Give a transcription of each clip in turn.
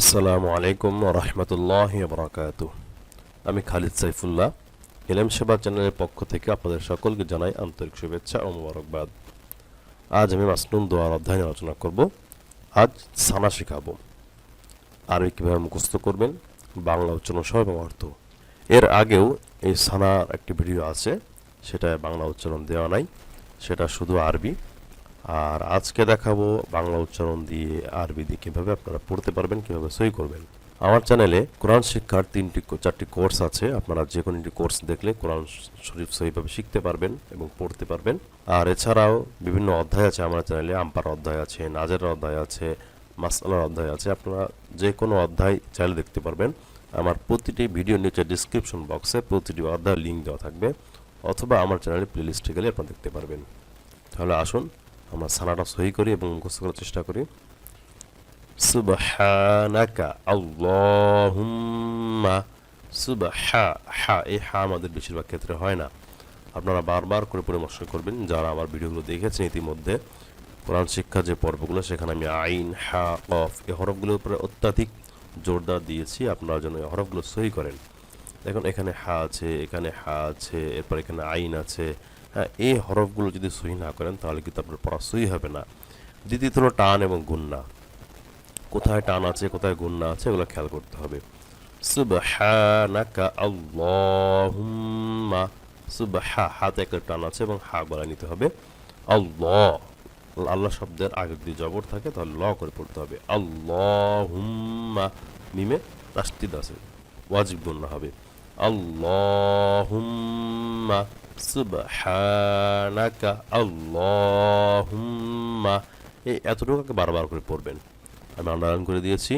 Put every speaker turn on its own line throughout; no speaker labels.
আসসালামু আলাইকুম রহমতুল্লাহ বরাকাত আমি খালিদ সাইফুল্লাহ এলএম সেবা চ্যানেলের পক্ষ থেকে আপনাদের সকলকে জানাই আন্তরিক শুভেচ্ছা ও মোবারকবাদ। আজ আমি মাসনুন দোয়ার অধ্যায় আলোচনা করব, আজ সানা শেখাবো। আরবি কীভাবে মুখস্থ করবেন, বাংলা উচ্চারণ সহ এবং অর্থ। এর আগেও এই সানার একটি ভিডিও আছে সেটা বাংলা উচ্চারণ দেওয়া নাই, সেটা শুধু আরবি। আর আজকে দেখাবো বাংলা উচ্চারণ দিয়ে আরবি দিয়ে কীভাবে আপনারা পড়তে পারবেন, কীভাবে সই করবেন। আমার চ্যানেলে কোরআন শিক্ষার তিনটি চারটি কোর্স আছে, আপনারা যে কোনো একটি কোর্স দেখলে কোরআন শরীফ সহিভাবে শিখতে পারবেন এবং পড়তে পারবেন। আর এছাড়াও বিভিন্ন অধ্যায় আছে আমার চ্যানেলে, আম্পার অধ্যায় আছে নাজের অধ্যায় আছে মাসালার অধ্যায় আছে, আপনারা যে কোনো অধ্যায় চাইলে দেখতে পারবেন। আমার প্রতিটি ভিডিও নিচে ডিসক্রিপশন বক্সে প্রতিটি অধ্যায় লিঙ্ক দেওয়া থাকবে, অথবা আমার চ্যানেলের প্লেলিস্টে গেলে আপনারা দেখতে পারবেন। তাহলে আসুন আমরা সানাটা সহি করি এবং মুখস্থ করার চেষ্টা করি। হা হা আমাদের বেশিরভাগ ক্ষেত্রে হয় না। আপনারা বারবার করে পরামর্শ করবেন, যারা আমার ভিডিওগুলো দেখেছেন ইতিমধ্যে, কোরআন শিক্ষা যে পর্বগুলো, সেখানে আমি আইন, হা অফ এই হরফগুলোর উপরে অত্যাধিক জোরদার দিয়েছি, আপনারা যেন এই হরফগুলো সহি করেন। দেখুন, এখানে হা আছে, এখানে হা আছে, এরপর এখানে আইন আছে এই হরফগুলো যদি সহি না করেন, তাহলে কিন্তু আপনার পড়া সহি হবে না। দ্বিতীয়ত হলো টান এবং গুন্না। কোথায় টান আছে, কোথায় গুন্না আছে, এগুলো খেয়াল করতে হবে। সুবহানাকা আল্লাহুম্মা। সুবহা হাতে একটা টান আছে এবং হা গলায় নিতে হবে। আল্লাহ। আল্লাহ শব্দের আগে যদি জবর থাকে, তাহলে ল করে পড়তে হবে। আল্লাহুম্মা। মিমে রাস্তিদ আছে। ওয়াজিব গুন্না হবে। সুবহানাকা আল্লাহুম্মা এই এতটুকু বারবার করে পড়বেন। আমি আন্ডারলাইন করে দিয়েছি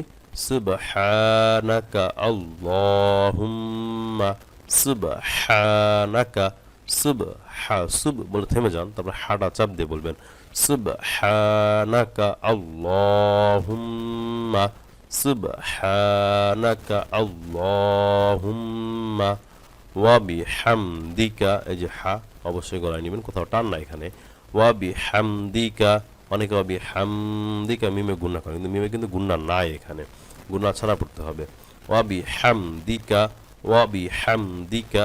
সুবহানাকা আল্লাহুম্মা সুবহানাকা সুবহা সুব বলে থেমে যান, তারপর হাটা চাপ দিয়ে বলবেন সুবহানাকা আল্লাহুম্মা হামদিকা এই যে হা, অবশ্যই গলায় নেবেন, কোথাও টান না এখানে। ওয়াবি হামদিকা অনেকে ওয়াবি হামদিকা মিমে গুন্না করে কিন্তু মিমে কিন্তু গুন্না নাই এখানে। গুন্না ছাড়া পড়তে হবে। ওয়াবি হামদিকা ওয়াবি হামদিকা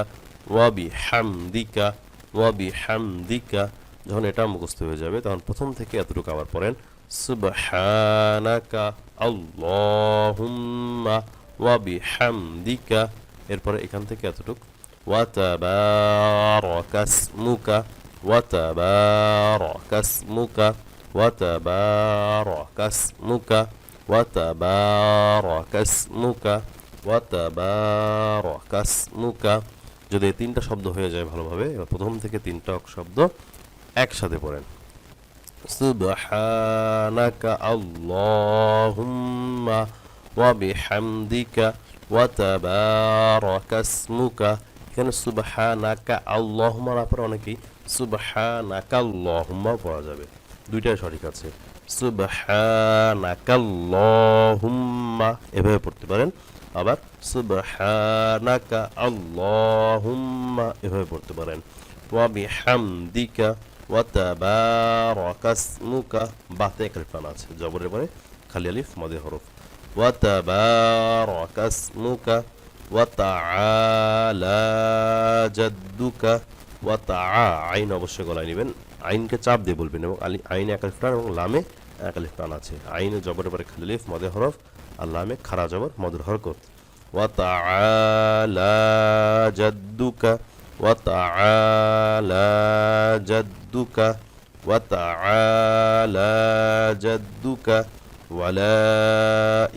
ওয়াবি হামদিকা ওয়াবি হামদিকা যখন এটা মুখস্থ হয়ে যাবে, তখন প্রথম থেকে এতটুকু আবার পড়েন। সুবহানাকা আল্লাহুম্মা ওয়া বিহামদিকা। এরপরে এখান থেকে এতটুকু। ওয়া তাবারাকাসমুকা ওয়া তাবারাকাসমুকা ওয়া তাবারাকাসমুকা ওয়া তাবারাকাসমুকা ওয়া তাবারাকাসমুকা যদি তিনটা শব্দ হয়ে যায় ভালোভাবে প্রথম থেকে তিনটা শব্দ একসাথে পড়েন। ওয়া বিহামদিকা ওয়া তাবারাকা ইসমুকা এখানে সুবহানাকা আল্লাহুম্মা না পড়ে অনেকেই সুবহানাকা আল্লাহুম্মা পড়া যাবে। দুইটাই সঠিক আছে। সুবহানাকা আল্লাহুম্মা এভাবে পড়তে পারেন। আবার সুবহানাকা আল্লাহুম্মা এভাবে পড়তে পারেন। ওয়া বিহামদিকা বাতে টান আছে, জবরের পরে খালি আলিফ মাদে হরফ। আইন অবশ্যই গলায় নেবেন। আইনকে চাপ দিয়ে বলবেন এবং আইনে একালিফ টান এবং লামে একালিফ টান আছে। আইনে জবরের পরে খালিলিফ মদে হরফ আর লামে খারা জবর, মদের হরকত ওয়াতাআলা জাদ্দুকা ওয়াতাআলা জাদ্দুকা ওয়ালা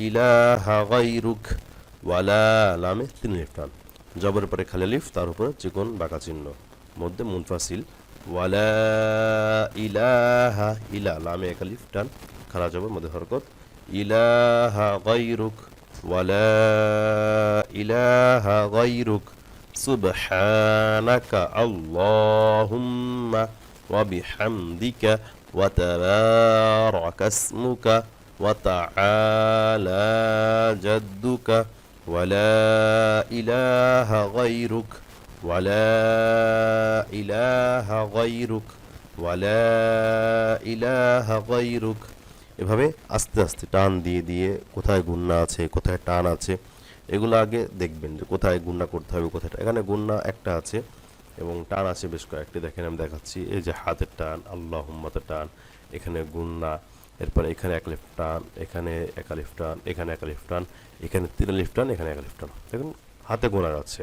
ইলাহা গায়রুক ওয়ালা লামে তিন লিফ টান জবরের পরে খালি লিফ তার উপরে চিকন বাঁকা চিহ্ন, মধ্যে মুনফাসিল, ওয়ালা ইলাহা ইলা, লামে একা লিফ টান খারা জবর, মধ্যে হরকত, ইলাহা গায়রুক ওয়ালা ইলাহা গায়রুক সুবহানাকা আল্লাহুম্মা ওয়া বিহামদিকা ওয়া তাবারাকা ইসমুকা وتعالى جدك ولا إله غيرك ولا إله غيرك ولا إله غيرك এভাবে আস্তে আস্তে টান দিয়ে দিয়ে কোথায় গুন্না আছে কোথায় টান আছে এগুলো আগে দেখবেন যে কোথায় গুন্না করতে হবে কোথায় টা- এখানে গুন্না একটা আছে এবং টান আছে বেশ কয়েকটি। দেখেন, আমি দেখাচ্ছি, এই যে হাতের টান আল্লাহ হুম্মাতের টান, এখানে গুন্না, এরপরে এখানে এক লিফট টান, এখানে এক আলিফ টান, এখানে এক আলিফ টান, এখানে তিন আলিফ টান, এখানে এক আলিফ টান। দেখুন, হাতে গোনা যাচ্ছে।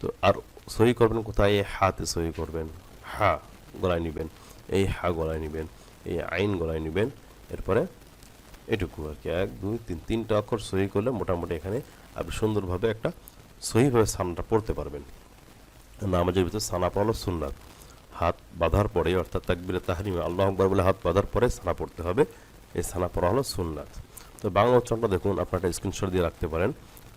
তো আর সহি করবেন কোথায়? এই হাতে সহি করবেন। হা গলায় নেবেন, এই হা গলায় নেবেন, এই আইন গলায় নেবেন। এরপরে এটুকু আর কি, এক, দুই, তিন, তিনটা অক্ষর সহি করলে মোটামুটি এখানে আপনি সুন্দরভাবে একটা সহিভাবে সানাটা পড়তে পারবেন। নামাজের ভিতরে সানা পড়ানো সুন্নাত। হাত বাঁধার পরে অর্থাৎ তাকবিরে তাহারিমে আল্লাহ আকবর বলে হাত বাঁধার পরে সানা পড়তে হবে। এই সানা পড়া হলো সুন্নাত। তো বাংলা উচ্চারণটা দেখুন, আপনারা স্ক্রিনশট দিয়ে রাখতে পারেন।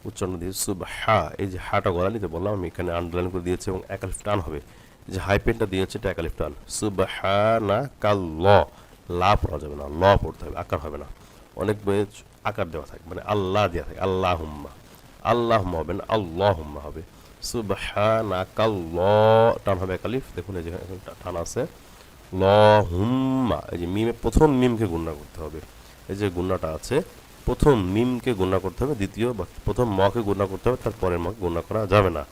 উচ্চারণ দিয়ে সুব হা এই যে হাটা গলা নিতে বললাম, আমি এখানে আন্ডারলাইন করে দিয়েছি এবং একালিফ টান হবে। যে হাই পেনটা দিয়েছে, এটা একালিফ টান। সুব হা না কাল ল লা পড়া যাবে না, ল পড়তে হবে, আকার হবে না। অনেক বইয়ে আকার দেওয়া থাকে মানে আল্লাহ দেওয়া থাকে আল্লাহ হুম্মা আল্লাহ হবে না আল্লাহ হুম্মা হবে। টান হবে একালিফ দেখুন এই যে টান আছে। ল হুম্মা এই যে মিমে, প্রথম মিমকে গুণনা করতে হবে। এই যে গুণনাটা আছে, প্রথম মিমকে গুণনা করতে হবে, দ্বিতীয় বা প্রথম মকে গুণনা করতে হবে তারপরের মকে গুণনা করা যাবে না।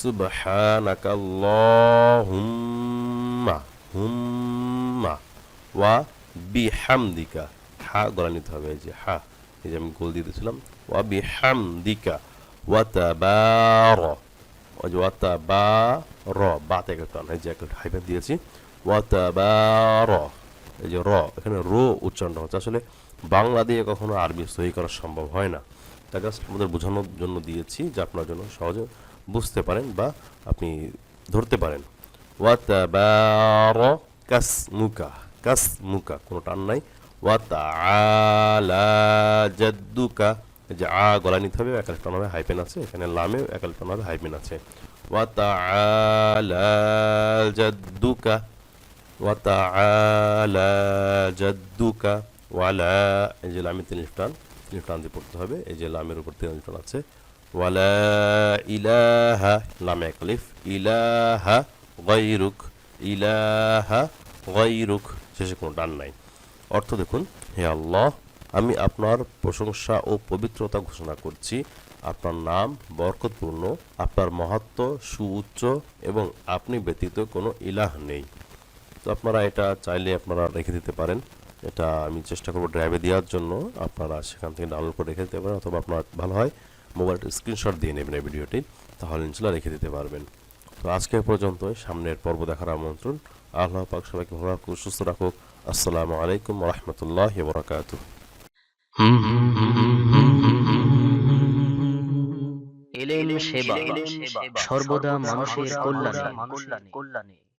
সুবহানাকাল্লাহুম্মা, হুম্মা, ওয়া বিহামদিকা। হা গলা নিতে হবে, এই যে হা, এই যে আমি গোল দিয়ে দিয়েছিলাম। ওয়া বিহামদিকা, ওয়া তাবার ওই যে ওয়া তাবার বা থেকে টান এই যে একটা হাইফেন দিয়েছি। ওয়া তাবার এই যে র, এখানে রো উচ্চারণটা হচ্ছে। আসলে বাংলা দিয়ে কখনো আরবি সহি করা সম্ভব হয় না। তা জাস্ট আমাদের বোঝানোর জন্য দিয়েছি, যে আপনার জন্য সহজে বুঝতে পারেন বা আপনি ধরতে পারেন। ওয়াতাবার কাসমুকা। কাসমুকা, কোনো টান নাই। ওয়াতাআলা জাদ্দুকা এই যে আ গলা নিতে হবে একাল টান হবে হাইপেন আছে, এখানে লামে একাল টান হবে হাইপেন আছে ওয়াতাআলা জাদ্দুকা ওয়াতাআলা জাদ্দুকা ওয়ালা এই যে লামে তিন টান তিন টান দিয়ে পড়তে হবে, এই যে লামের উপর তিন টান আছে। ওয়ালা ইলাহা, লামে এক আলিফ, ইলাহা গায়রুক ইলাহা গায়রুক, শেষে কোনো ডান নাই। অর্থ দেখুন, হে আল্লাহ আমি আপনার প্রশংসা ও পবিত্রতা ঘোষণা করছি। আপনার নাম বরকতপূর্ণ, আপনার মাহাত্ম সুউচ্চ এবং আপনি ব্যতীত কোনো ইলাহ নেই। তো আপনারা এটা চাইলে আপনারা রেখে দিতে পারেন। এটা আমি চেষ্টা করব ড্রাইভে দেওয়ার জন্য। আপনারা সেখান থেকে ডাউনলোড করে রেখে দিতে পারেন অথবা আপনার ভালো হয় মোবাইলটা স্ক্রিনশট দিয়ে নেবেন এই ভিডিওটি, তাহলে ইনশাল্লাহ রেখে দিতে পারবেন। তো আজকে এ পর্যন্ত সামনের পর্ব দেখার আমন্ত্রণ। আল্লাহ পাক সবাইকে ভালো রাখুক, সুস্থ রাখুক। আসসালামু আলাইকুম রহমতুল্লাহ বরাকাতুহ।
এলেন সেবা সর্বদা মানুষের কল্যাণে। কল্যাণে।